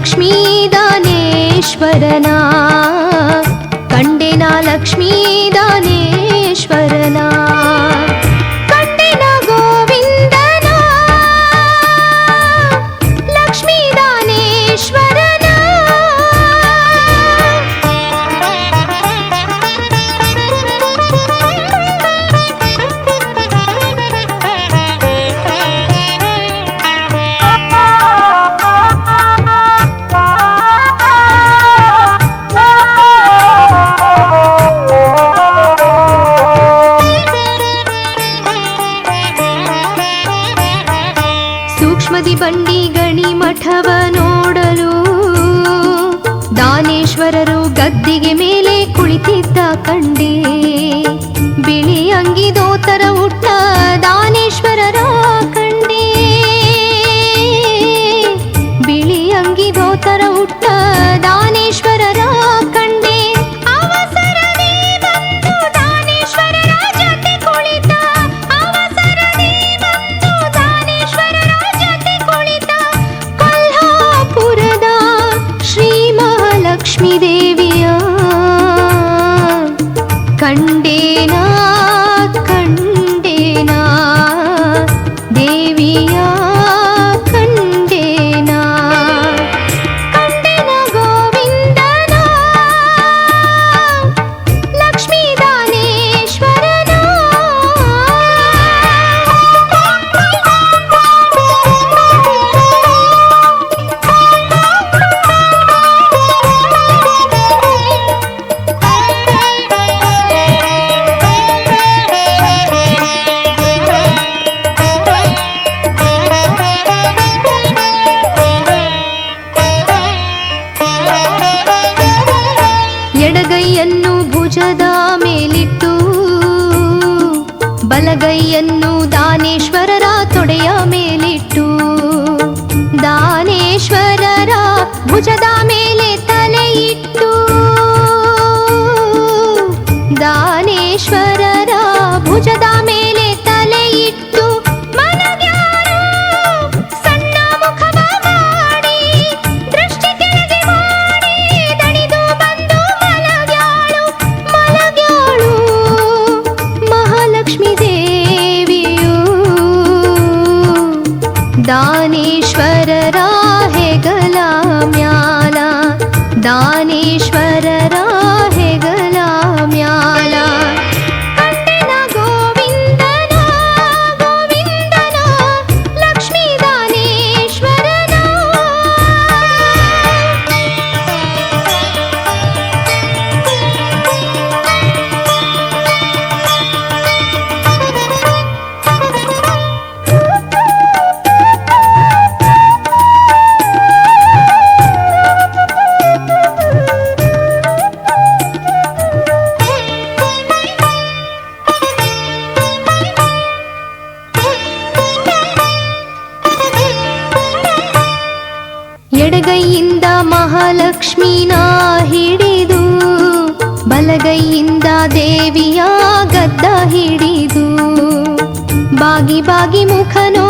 ಲಕ್ಷ್ಮೀ ಬಂಡಿಗಣಿ ಮಠವ ನೋಡಲು ದಾನೇಶ್ವರರು ಗದ್ದಿಗೆ ಮೇಲೆ ಕುಳಿತಿದ್ದ ಕಂಡೆ ಬಿಳಿ ಅಂಗಿದೋತರ ಉಟ್ಟ 这道 ಮಹಾಲಕ್ಷ್ಮಿನ ಹಿಡಿದು ಬಲಗೈಯಿಂದ ದೇವಿಯ ಗದ್ದ ಹಿಡಿದು ಬಾಗಿ ಬಾಗಿ ಮುಖನೋ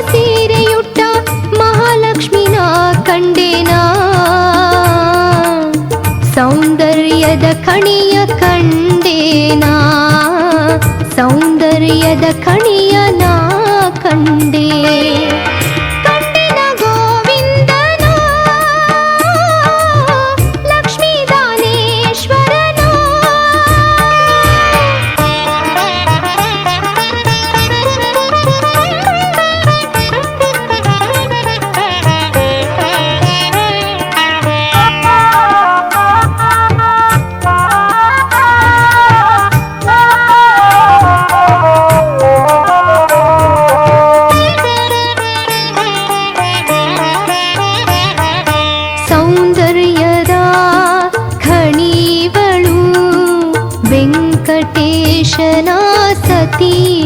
ಸೀರೆಯುಟ್ಟ ಮಹಾಲಕ್ಷ್ಮಿನ ಕಂಡೇನಾ. ಸೌಂದರ್ಯದ ಕಣಿಯ ಕಂಡೇನಾ. ಸೌಂದರ್ಯದ ಕಣಿಯ ನಾ ಕಂಡೇ. ती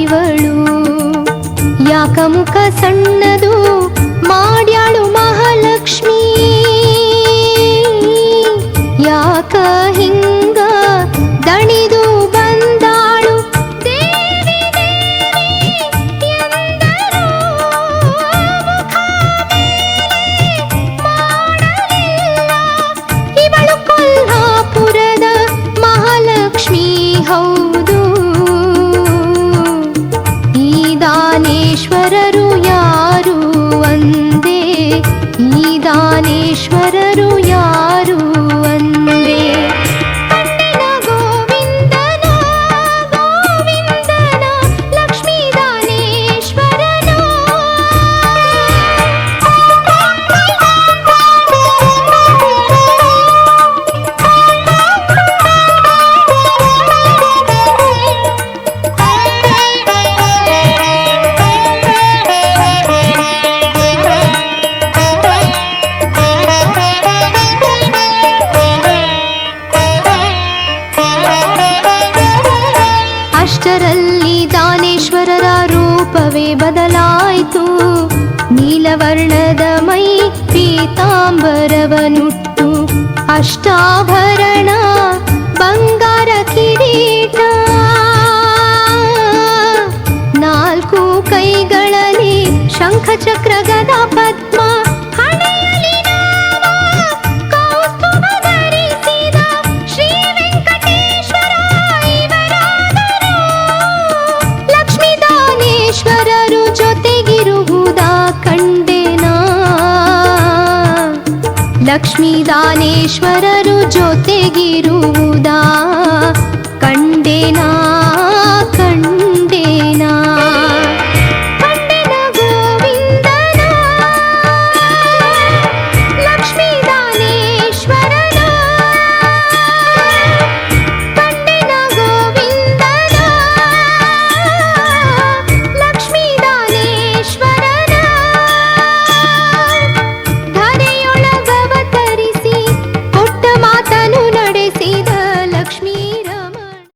करो या ನೀಲವರ್ಣದ ಮೈ ಪೀತಾಂಬರವನುಟ್ಟು ಅಷ್ಟಾಭರಣ ಲಕ್ಷ್ಮೀದಾನೇಶ್ವರರು ಜೊತೆಗಿರುವುದ? ಕಂಡೆನಾ